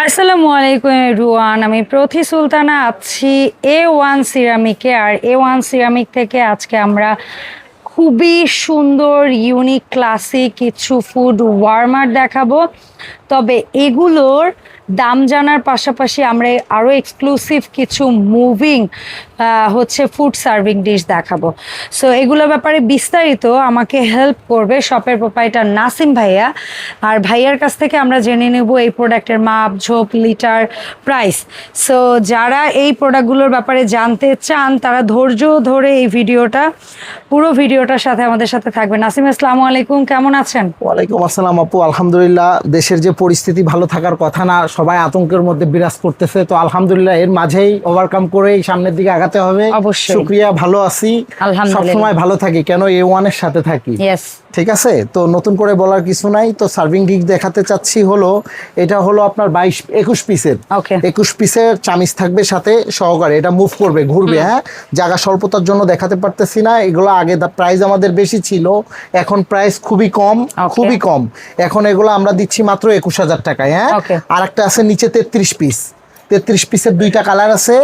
আসসালামু আলাইকুম রুয়ান আমি প্রথি সুলতানা, আছি এ ওয়ান সিরামিকে। আর এ ওয়ান সিরামিক থেকে আজকে আমরা খুবই সুন্দর ইউনিক ক্লাসিক কিছু ফুড ওয়ার্মার দেখাবো। তবে এগুলোর দাম জানার পাশাপাশি আমরা আরও এক্সক্লুসিভ কিছু মুভিং হচ্ছে ফুড সার্ভিং ডিশ দেখাবো। সো এগুলোর ব্যাপারে বিস্তারিত আমাকে হেল্প করবে শপের প্রোপাইটার নাসিম ভাইয়া। আর ভাইয়ার কাছ থেকে আমরা জেনে নেব এই প্রোডাক্টের মাপ, ঝোপ লিটার প্রাইস সো যারা এই প্রোডাক্টগুলোর ব্যাপারে জানতে চান, তারা ধৈর্য ধরে এই ভিডিওটা, পুরো ভিডিওটার সাথে আমাদের সাথে থাকবে। নাসিম, আসসালামু আলাইকুম, কেমন আছেন? ওয়ালাইকুম আসসালাম আপু, আলহামদুলিল্লাহ। দেশের যে পরিস্থিতি ভালো থাকার কথা না সবাই আতঙ্কের মধ্যে বিরাজ করতেছে। তো আলহামদুলিল্লাহ এর মাঝেই ওভারকাম করে সামনের দিকে আগাতে হবে। শুক্রিয়া ভালো আছি। সবসময় ভালো থাকি কেন এ ওয়ানের সাথে থাকি? ঠিক আছে? তো নতুন করে বলার কিছু নাই। তো সার্ভিং গিক দেখাতে চাচ্ছি হলো এটা হলো আপনার বাইশ একুশ পিসের. একুশ পিসের চামিচ থাকবে সাথে সহকারে। এটা মুভ করবে ঘুরবে হ্যাঁ? জায়গা স্বল্পতার জন্য দেখাতে পারতেছি না। এগুলো আগে প্রাইস আমাদের বেশি ছিল। এখন প্রাইস খুবই কম খুবই কম। এখন এগুলো আমরা দিচ্ছি মাত্র একুশ হাজার টাকায় হ্যাঁ? আর একটা আছে নিচে তেত্রিশ পিস তেত্রিশ পিসের দুইটা কালার আছে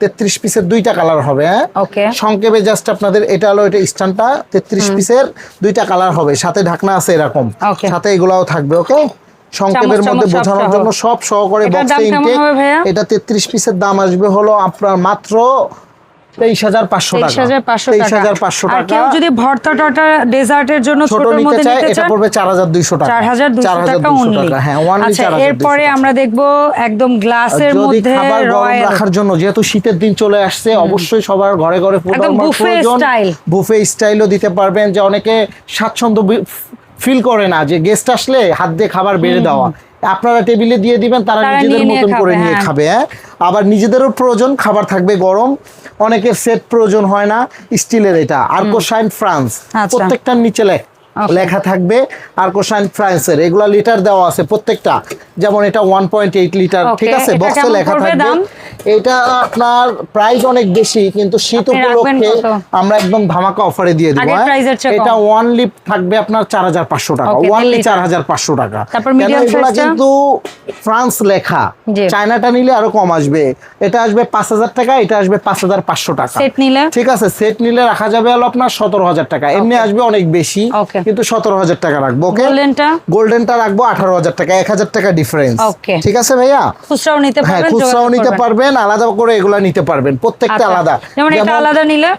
তেত্রিশ পিসের দুইটা কালার হবে হ্যাঁ? সংক্ষেপে জাস্ট আপনাদের এটা হলো এটা স্ট্যান্ডটা তেত্রিশ পিসের দুইটা কালার হবে সাথে ঢাকনা আছে এরকম। সাথে এগুলাও থাকবে ওকে সংক্ষেপের মধ্যে বোঝানোর জন্য সব সহকারে বক্সে ইনটেক এটা তেত্রিশ পিসের দাম আসবে হলো আপনার মাত্র তেইশ হাজার পাঁচশো তেইশ টাকা হাজার পাঁচশো তেইশ হাজার পাঁচশো টাকা। কেউ যদি ভর্তা টর্তা ডেজার্টের জন্য ছোট নিতে চায় এটা পড়বে চার হাজার দুইশো টাকা। চার হাজার দুশো টাকা অনলি হ্যাঁ only 4,200 এরপরে আমরা দেখব একদম গ্লাসের মধ্যে খাবার গরম রাখার জন্য যেহেতু শীতের দিন চলে আসছে অবশ্যই সবার ঘরে ঘরে। বুফে স্টাইলও দিতে পারবেন যে অনেকে স্বাচ্ছন্দ্য ফিল করে না যে গেস্ট আসলে হাত দিয়ে খাবার বেড়ে দেওয়া। আপনারা টেবিলে দিয়ে দিবেন তারা নিজেদের মতন করে নিয়ে হ্যাঁ। খাবে হ্যাঁ আবার নিজেদেরও প্রয়োজন খাবার থাকবে গরম অনেকের সেট প্রয়োজন হয় না স্টিলের এটা আর্কোশাইন ফ্রান্স আচ্ছা। প্রত্যেকটার নিচে লেখ. লেখা থাকবে আর্কোশাইন ফ্রান্সের এগুলা লিটার দেওয়া আছে প্রত্যেকটা। যেমন এটা ওয়ান পয়েন্ট এইট লিটার ঠিক আছে? বক্সে লেখা থাকবে। এটা আপনার প্রাইস অনেক বেশি কিন্তু শীত উপলক্ষে আমরা একদম ধামাকা অফারে দিয়ে দিব হ্যাঁ? এটা ওয়ান লিপ থাকবে আপনার চার হাজার পাঁচশো টাকা। ওয়ানলি। চার হাজার পাঁচশো টাকা। এগুলা কিন্তু ফ্রান্স লেখা। চায়নাটা নিলে আরও কম আসবে। এটা আসবে পাঁচ হাজার টাকা এটা আসবে পাঁচ হাজার পাঁচশো টাকা। সেট নিলে? ঠিক আছে? সেট নিলে রাখা যাবে হলো আপনার সতেরো হাজার টাকা। এমনি আসবে অনেক বেশি. কিন্তু সতেরো হাজার টাকা রাখব ওকে গোল্ডেনটা রাখব আঠারো হাজার টাকা এক হাজার টাকা ডিফারেন্স ঠিক আছে ভাইয়া? খুচরাও নিতে হ্যাঁ খুচরাও নিতে পারবেন আলাদা করে এগুলা নিতে পারবেন প্রত্যেকটা আচ্ছা। আলাদা। আলাদা নিলে?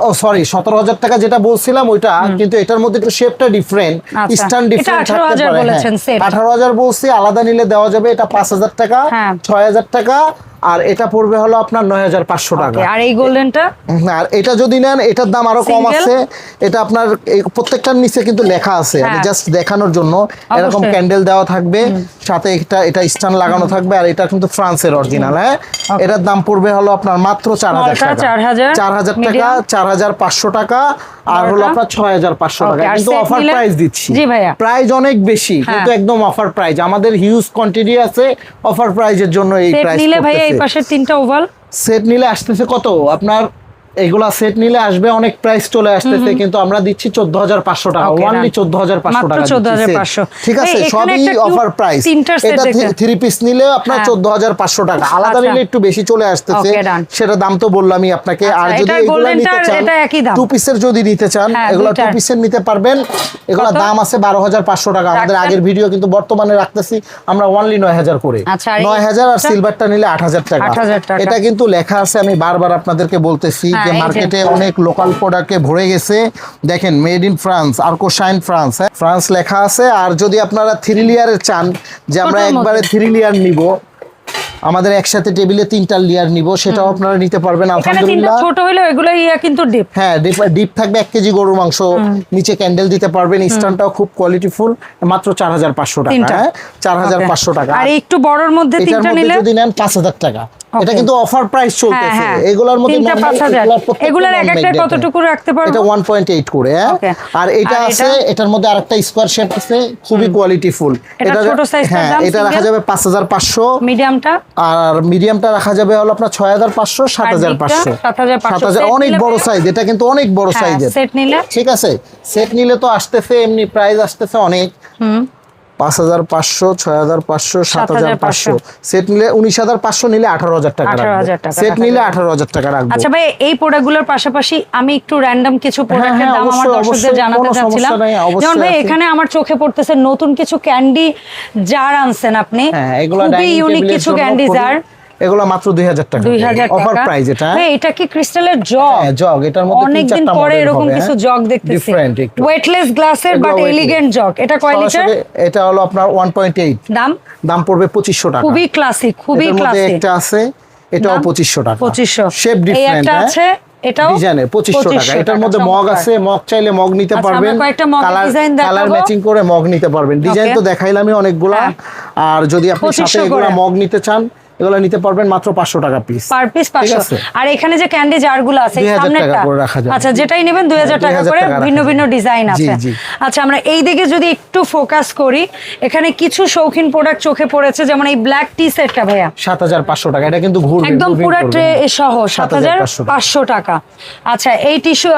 ও সরি সতেরো হাজার টাকা যেটা বলছিলাম ওইটা কিন্তু এটার মধ্যে একটু শেপটা ডিফারেন্ট এটা ডিফারেন্ট 18,000 বলেছেন, আঠারো হাজার বলছি আলাদা নিলে দেওয়া যাবে এটা পাঁচ হাজার টাকা হ্যাঁ। ছয় হাজার টাকা আর এটা পড়বে হলো আপনার নয় হাজার পাঁচশো টাকা। আর এই গোল্ডেনটা? আর এটা যদি নেন এটার দাম আরও কম আছে। এটা আপনার প্রত্যেকটার নিচে কিন্তু লেখা আছে। আমি হ্যাঁ। জাস্ট দেখানোর জন্য। এরকম ক্যান্ডেল দেওয়া থাকবে। সাথে এটা এটা স্ট্যান্ড লাগানো থাকবে। আর এটা কিন্তু ফ্রান্সের অরিজিনাল হ্যাঁ? এটার দাম পড়বে হলো আপনার মাত্র চার হাজার টাকা। চার হাজার টাকা চার হাজার পাঁচশো টাকা। আর হলো আপনার ছয় হাজার পাঁচশো টাকা। কিন্তু অফার? প্রাইস দিচ্ছি। প্রাইস অনেক বেশি হ্যাঁ। কিন্তু একদম অফার প্রাইস আমাদের হিউজ কোয়ান্টিটি আছে। অফার প্রাইজের জন্য এই প্রাইস এই পাশে তিনটা ওভাল। সেট নিলে আসতেছে কত? আপনার এগুলা সেট নিলে আসবে অনেক প্রাইস চলে আসতেছে কিন্তু আমরা দিচ্ছি চোদ্দ হাজার পাঁচশো টাকা. চোদ্দ হাজার পাঁচশো মাত্র টাকা 14,500 ঠিক আছে সবই অফার প্রাইস এটা। থ্রি পিস নিলে আপনার হ্যাঁ। চোদ্দ হাজার পাঁচশো টাকা। আলাদা আচ্ছা। নিলে একটু বেশি চলে আসতেছে সেটা দাম তো বললামই আপনাকে। আচ্ছা, আর যদি এগুলা নিতে চান। টু পিসের যদি নিতে চান হ্যাঁ, এগুলা টু পিসের নিতে পারবেন। এগুলা দাম আছে বারো হাজার পাঁচশো টাকা। আমাদের আগের ভিডিও কিন্তু বর্তমানে রাখতেছি আমরা ওয়ানলি নয় হাজার করে। আচ্ছা, আর নয় হাজার আর সিলভারটা নিলে আট হাজার টাকা। 8,000 টাকা। এটা কিন্তু লেখা আছে আমি বারবার আপনাদেরকে বলতেছি। হ্যাঁ, যে মার্কেটে অনেক লোকাল প্রোডাক্টে ভরে গেছে। দেখেন মেড ইন ফ্রান্স আর্কোশাইন ফ্রান্স হ্যাঁ? ফ্রান্স লেখা আছে। আর যদি আপনারা থ্রি লেয়ারের চান যে আমরা একবারে থ্রি লেয়ার নিব আমাদের একসাথে টেবিলে তিনটা লেয়ার নিব সেটাও আপনারা নিতে পারবেন আলহামদুলিল্লাহ। ছোট হইল এগুলো ইয়া কিন্তু ডিপ হ্যাঁ ডিপ ডিপ থাকবে এক কেজি গরুর মাংস নিচে ক্যান্ডেল দিতে পারবেন স্ট্যান্ডটাও খুব কোয়ালিটিফুল মাত্র চার হাজার পাঁচশো টাকা হ্যাঁ? চার হাজার পাঁচশো টাকা। আর একটু বড়র মধ্যে তিনটা নিলে? যদি নেন পাঁচ হাজার টাকা। এটা কিন্তু অফার প্রাইস হ্যাঁ চলতেছে। হ্যাঁ এগুলোর মধ্যে এগুলার এক একটা কতটুকু রাখতে পারব? এটা ওয়ান পয়েন্ট এইট করে হ্যাঁ? আর এটা আছে এটার মধ্যে আরেকটা স্কোয়ার শেপ আছে খুবই কোয়ালিটিফুল এটা ছোট টার হ্যাঁ এটা রাখা যাবে পাঁচ হাজার পাঁচশো। মিডিয়ামটা আর মিডিয়ামটা রাখা যাবে হলো আপনার ছয় হাজার পাঁচশো সাত আর হাজার দিকটা? পাঁচশো। 7,500 সাত হাজার Set অনেক বড় সাইজ এটা কিন্তু অনেক বড় হ্যাঁ সাইজের সেট নিলে? ঠিক আছে? সেট নিলে তো আসতেছে এমনি প্রাইস আসতেছে অনেক। পাঁচ হাজার পাঁচশো ছয় হাজার পাঁচশো সাত হাজার পাঁচশো। সেট নিলে উনিশ হাজার পাঁচশো নিলে আঠারো হাজার টাকা 18,000 সেট নিলে আঠারো হাজার টাকা রাখব। আচ্ছা ভাই এই প্রোডাক্টগুলোর পাশাপাশি আমি একটু র্যান্ডম কিছু প্রোডাক্টের হ্যাঁ, দাম আমার দর্শকদের জানাতে চাচ্ছিলাম। যেমন ভাই এখানে আমার চোখে পড়তেছে নতুন কিছু ক্যান্ডি জার আনছেন আপনি। হ্যাঁ এগুলো খুবই ইউনিক কিছু ক্যান্ডি জার এগুলো মাত্র দুই হাজার টাকা। দুই হাজার অফার প্রাইস এটা। ভাই, এটা কি ক্রিস্টালের জগ হ্যাঁ জগ এটার মধ্যে তিন অনেকদিন পরে এরকম কিছু হ্যাঁ। জগ দেখতেছি। Different একটু। ওয়েটলেস গ্লাসের বাট। এলিগেন্ট জগ এটা কয় লিটার? এটা হলো আপনার ওয়ান পয়েন্ট এইট দাম? দাম পড়বে পঁচিশশো টাকা। খুবই ক্লাসিক খুবই এটার মধ্যে ক্লাসিক একটা আছে এটাও দাম? পঁচিশশো টাকা। পঁচিশশো। শেপ ডিফারেন্ট একটা আছে এটাও ডিজাইনের পঁচিশশো টাকা। এটার মধ্যে মগ আছে মগ চাইলে মগ নিতে আচ্ছা, পারবেন। কালার design দেখাবো। কালার ম্যাচিং করে মগ নিতে পারবেন। ডিজাইন তো দেখাইলামই অনেকগুলা। হ্যাঁ। আর যদি আপনি সাথে এগুলো। মগ নিতে চান এগুলো নিতে পারবেন মাত্র পাঁচশো টাকা পিস পার পিস পাঁচশো। আছে। আর এখানে যে ক্যান্ডি জারগুলো আছে সামনেরটা করে রাখা যাবে। আচ্ছা যেটাই নেবেন দুই হাজার হ্যাঁ, টাকা করে ভিন্ন ভিন্ন ডিজাইন আছে। আচ্ছা আমরা এই দিকে যদি একটু ফোকাস করি এখানে কিছু শৌখিন প্রোডাক্ট চোখে পড়েছে যেমন এই ব্ল্যাক টি সেটটা ভাইয়া। সাত হাজার পাঁচশো টাকা এটা কিন্তু ঘুরবে একদম পুরো ট্রে সহ সাত হাজার 7,500 টাকা। পাঁচশো টাকা। আচ্ছা এই টিস্যু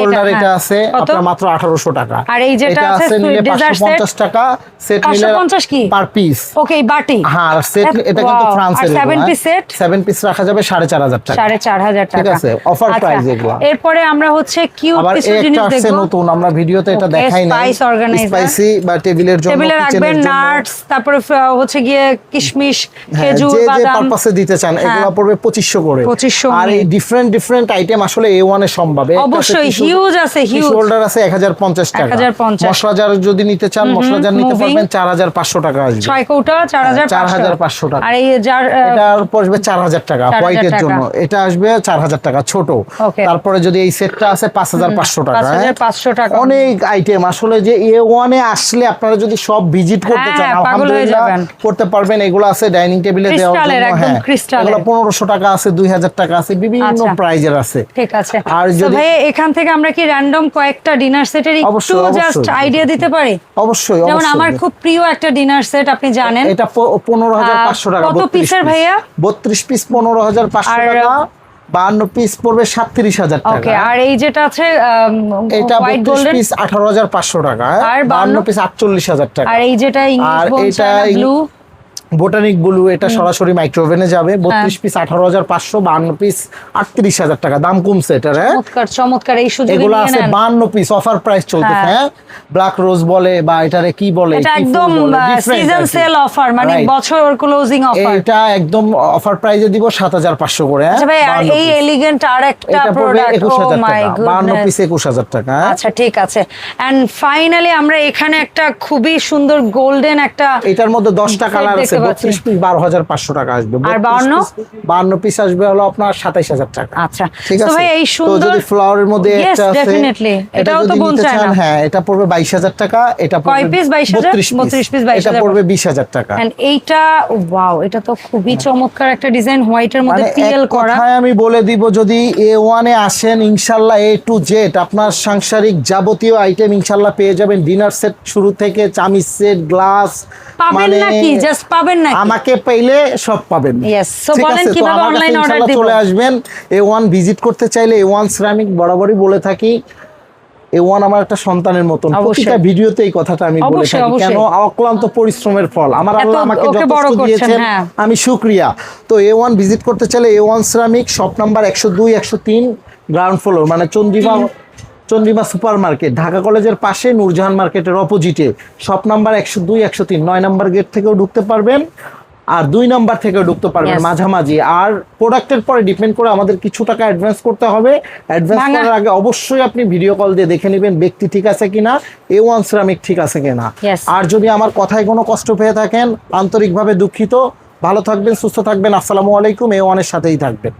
হোল্ডার এটা আছে আপনার মাত্র আঠারোশো টাকা। হ্যাঁ। আর এই যেটা আছে আছে পাঁচশো পঞ্চাশ টাকা সেট নিলে 550 কি? পার পিস ওকে বাটি। হ্যাঁ সেট এটা কিন্তু wow, ফ্রান্সের আর seven piece set seven piece রাখা যাবে সাড়ে চার হাজার টাকা। সাড়ে চার হাজার ঠিক আছে, offer আচ্ছা, price এরপরে আমরা হচ্ছে কিউট কিছু জিনিস একটা নতুন আমরা ভিডিওতে এটা দেখাই নাই। spice organizer। স্পাইসি বা টেবিলের জন্য টেবিলে রাখবেন নাটস তারপরে হচ্ছে গিয়ে কিশমিশ হ্যাঁ, খেজুর যে যে পারপাসে দিতে চান হ্যাঁ। এগুলো পড়বে পঁচিশশো করে। 2500 আর এই ডিফারেন্ট ডিফারেন্ট আইটেম আসলে এ সম্ভব। অবশ্যই, huge আছে, tissue huge। আছে এক হাজার পঞ্চাশ টাকা। 1050 মশলা যদি নিতে চান মশলা জার নিতে পারবেন চার হাজার পাঁচশো টাকা আসবে। ছয় কৌটা চার হাজার চার হাজার পাঁচশো টাকা। আর এই যার আহ, এটা পড়বে চার হাজার টাকা 4,000 হোয়াইটের জন্য। এটা আসবে চার হাজার টাকা ছোট। তারপরে যদি এই সেটটা আছে পাঁচ হাজার পাঁচশো টাকা হ্যাঁ? 5,500 টাকা। অনেক আইটেম আসলে যে এ আসলে আপনারা যদি সব ভিজিট করতে হ্যাঁ, চান আলহামদুলিল্লাহ করতে পারবেন। এগুলো আছে ডাইনিং টেবিলে দেওয়ার জন্য হ্যাঁ। এগুলো পনেরোশো টাকা আছে দুই হাজার টাকা আছে বিভিন্ন আচ্ছা। প্রাইজের আছে। ঠিক আছে। আর যদি- ভাই এখান থেকে আমরা কি র্যান্ডম কয়েকটা ডিনার সেটের একটু অবশ্যই, জাস্ট আইডিয়া দিতে পারি? অবশ্যই যেমন আমার খুব প্রিয় একটা ডিনার সেট আপনি জানেন। এটা পনেরো হাজার পাঁচশো টাকা কত পিসের ভাইয়া? বত্রিশ পিস পনেরো হাজার পাঁচশো আর- টাকা বাহান্ন পিস পড়বে সাতত্রিশ হাজার ওকে আর এই যেটা আছে এটা হোয়াইট বত্রিশ গোল্ডেন পিস আঠারো হাজার পাঁচশো টাকা আর আর বাহান্ন? বান্ন পিস আটচল্লিশ হাজার টাকা। আর এই যেটা ইংলিশ বোন ব্লু বোটানিক ব্লু এটা সরাসরি মাইক্রোওভেনে যাবে। বত্রিশ পিস আঠারো হাজার পাঁচশো বান্ন পিস আটত্রিশ হাজার টাকা। দাম কমছে এটার হ্যাঁ? চমৎকার এই সুযোগে এগুলো আছে বান্ন পিস অফার প্রাইস চলতেছে হ্যাঁ। হ্যাঁ? ব্ল্যাক রোজ বলে বা এটারে কি বলে একদম সিজন সেল অফার মানে বছর ক্লোজিং অফার এটা একদম অফার প্রাইজে দিব সাত হাজার পাঁচশো করে হ্যাঁ? আচ্ছা ভাই আর এই এলিগেন্ট আর একটা প্রোডাক্ট একুশ ও হাজার মাই টাকা বান্ন পিস একুশ হাজার টাকা হ্যাঁ? আচ্ছা ঠিক আছে। এন্ড ফাইনালি আমরা এখানে একটা খুবই সুন্দর গোল্ডেন একটা এটার মধ্যে দশটা কালার আছে পাচ্ছি। বত্রিশ পিস বারো হাজার পাঁচশো টাকা আসবে। আর 32 52? পিস আসবে হলো আপনার সাতাইশ হাজার টাকা। আচ্ছা। ঠিক আছে? ভাই এই সুন্দর যদি ফ্লাওয়ারের মধ্যে একটা আছে definitely. এটাও তো বোন চায় না। হ্যাঁ এটা পড়বে বাইশ হাজার টাকা এটা কয় পড়বে piece 22,000? 32 piece 22,000 এটা পড়বে বিশ হাজার টাকা। এন্ড এইটা ওয়াও এটা তো খুবই চমৎকার একটা ডিজাইন হোয়াইটের মধ্যে মানে পিএল করা। কথায় আমি বলে দিব যদি এ ওয়ানে আসেন ইনশাল্লাহ এ টু জেড আপনার সাংসারিক যাবতীয় আইটেম ইনশাল্লাহ পেয়ে যাবেন। ডিনার সেট শুরু থেকে চামিচ সেট গ্লাস পাবেন নাকি? জাস্ট পাবেন নাকি? আমাকে পেলে সব পাবেন। বলেন কীভাবে দিব? চলে আসবেন। এ ওয়ান ভিজিট করতে চাইলে এ ওয়ান সিরামিক বরাবরই বলে থাকি। এ ওয়ান আমার একটা সন্তানের মতন। প্রতিটা ভিডিওতে এই কথাটা আমি বলে থাকি। কেন? অক্লান্ত পরিশ্রমের ফল। আমার আল্লাহ আমাকে যথেষ্ট দিয়েছেন। হ্যাঁ। আমি শুক্রিয়া। তো এ ওয়ান ভিজিট করতে চাইলে A one ceramic shop number একশো দুই একশো তিন গ্রাউন্ড ফ্লোর মানে চন্দ্রিমা চন্দ্রিমা সুপার মার্কেট ঢাকা কলেজের পাশে নূরজাহান মার্কেটের অপোজিটে। শপ নাম্বার একশো দুই একশো তিন নয় নাম্বার গেট থেকেও ঢুকতে পারবেন আর দুই নাম্বার থেকেও ঢুকতে পারবেন মাঝামাঝি। আর প্রোডাক্টের পরে ডিপেন্ড করে আমাদের কিছু টাকা অ্যাডভান্স করতে হবে। অ্যাডভান্স করার আগে অবশ্যই আপনি ভিডিও কল দিয়ে দেখে নেবেন ব্যক্তি ঠিক আছে কিনা এ ওয়ান সিরামিক ঠিক আছে কিনা। আর যদি আমার কথায় কোনো কষ্ট পেয়ে থাকেন আন্তরিকভাবে দুঃখিত। ভালো থাকবেন সুস্থ থাকবেন। আসসালামু আলাইকুম এ ওয়ানের সাথেই থাকবেন।